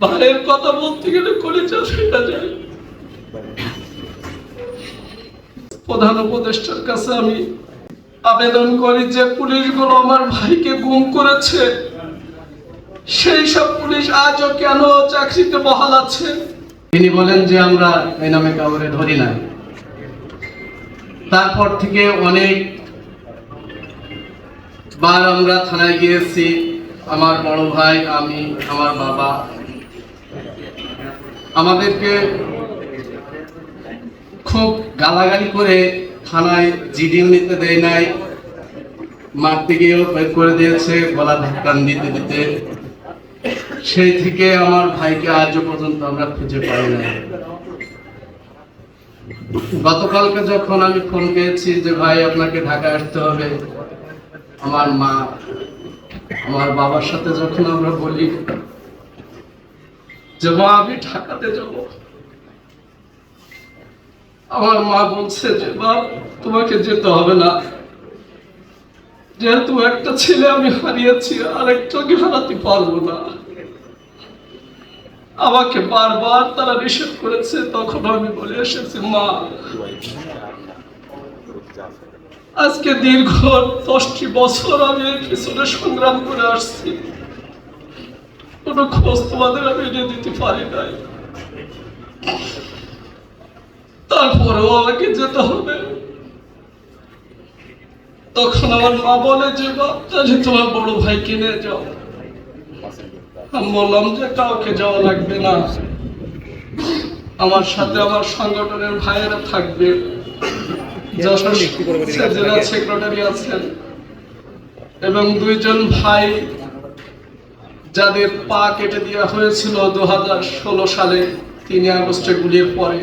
ভাইয়ের কথা বলতে গেলে কলিজা ফেটা যায়। প্রধান উপদেষ্টার কাছে আমি আবেদন করি যে পুলিশগুলো আমার ভাইকে গুম করেছে। সেই সব পুলিশ আজও কেন চাকরিতে বহাল আছে? তিনি বলেন যে আমরা এই নামে কাউরে ধরি না। তারপর থেকে অনেক বার আমরা থানায় গিয়েছি। আমার বড় ভাই, আমি, আমার বাবা আমাদেরকে খুব গালাগালি করে থানায় জিডিও নিতে দেয় নাই মারতে গিয়েও করে দিয়েছে, গলা ধাক্কান দিতে দিতে। সেই থেকে আমার ভাইকে আজও পর্যন্ত আমরা খুঁজে পাই না গতকালকে যখন আমি ফোন পেয়েছি যে, ভাই, আপনাকে ঢাকা আসতে হবে। আমার মা, আমার বাবার সাথে যখন আমরা বলি যে মা আমি ঢাকাতে যাব। আমার মা বলছে যে, মা, তোমাকে যেতে হবে না। যেহেতু একটা ছেলে আমি হারিয়েছি আর একটাকে হারাতে পারব না। আমাকে বারবার তারা নিষেধ করেছে, তখন আমি বলে এসেছি, মা, আজকে দীর্ঘ দশটি বছর আমি পিছনে সংগ্রাম করে আসছি। কোনো খোঁজ তোমাদের আমি এনে দিতে পারি নাই। তারপরেও আমাকে যেতে হবে। তখন আমার মা বলে যে তাহলে তোমার বড় ভাই কিনে যাও। আমি বললাম যে কাউকে যাওয়া লাগবে না। আমার সাথে আমার সংগঠনের ভাইয়েরা থাকবে। সেক্রেটারি আছেন। এবং দুইজন ভাই যাদের পা কেটে দেওয়া হয়েছিল দু সালে, তিন আগস্টে গুলির পরে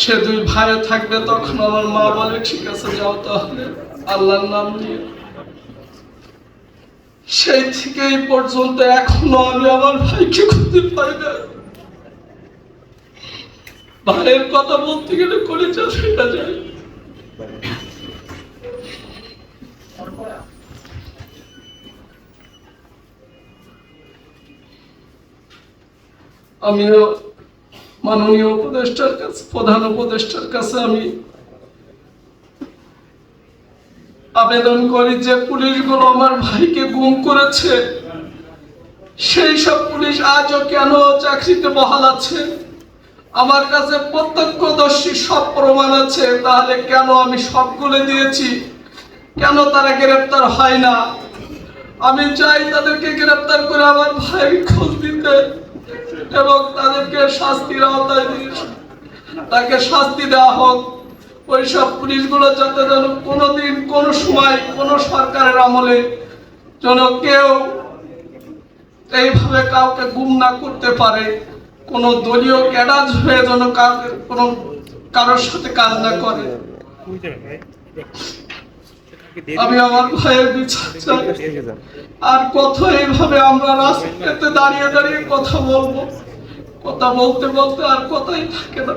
সে দুই ভাই থাকবে তখন আমার মা বলে, ঠিক আছে, যাও তাহলে, আল্লাহর নাম নিয়ে। সেই থেকে এই পর্যন্ত এখনও আমি আমার ভাইকে খুঁজে পাই না। ভাইয়ের কথা বলতে গেলে কলিজা ফেটা যায়। আমিও মাননীয় উপদেষ্টার কাছে, প্রধান উপদেষ্টার কাছে আমি আবেদন করি যে পুলিশগুলো আমার ভাইকে গুম করেছে। সেই সব পুলিশ আজও কেন চাকরিতে বহাল আছে? আমার কাছে প্রত্যক্ষদর্শী সব প্রমাণ আছে, তাহলে কেন আমি সবগুলো দিয়েছি? কেন তারা গ্রেপ্তার হয় না? আমি চাই তাদেরকে গ্রেপ্তার করে আমার ভাই খোঁজ দিতে এবং তাদেরকে শাস্তির আওতায় তাকে শাস্তি দেওয়া হোক। ওই সব পুলিশগুলো যাতে যেন কোনোদিন, কোনো সময়, কোনো সরকারের আমলে যেন কেউ এইভাবে কাউকে গুম না করতে পারে। কোনো দলীয় ক্যাডার হয়ে যেন কাউকে কোনো কারোর সাথে কাজ না করে। আমি আমার ভাইয়ের বিচার চাই আর কত এইভাবে আমরা রাস্তাতে দাঁড়িয়ে দাঁড়িয়ে কথা বলব? কথা বলতে বলতে আর কথাই থাকে না।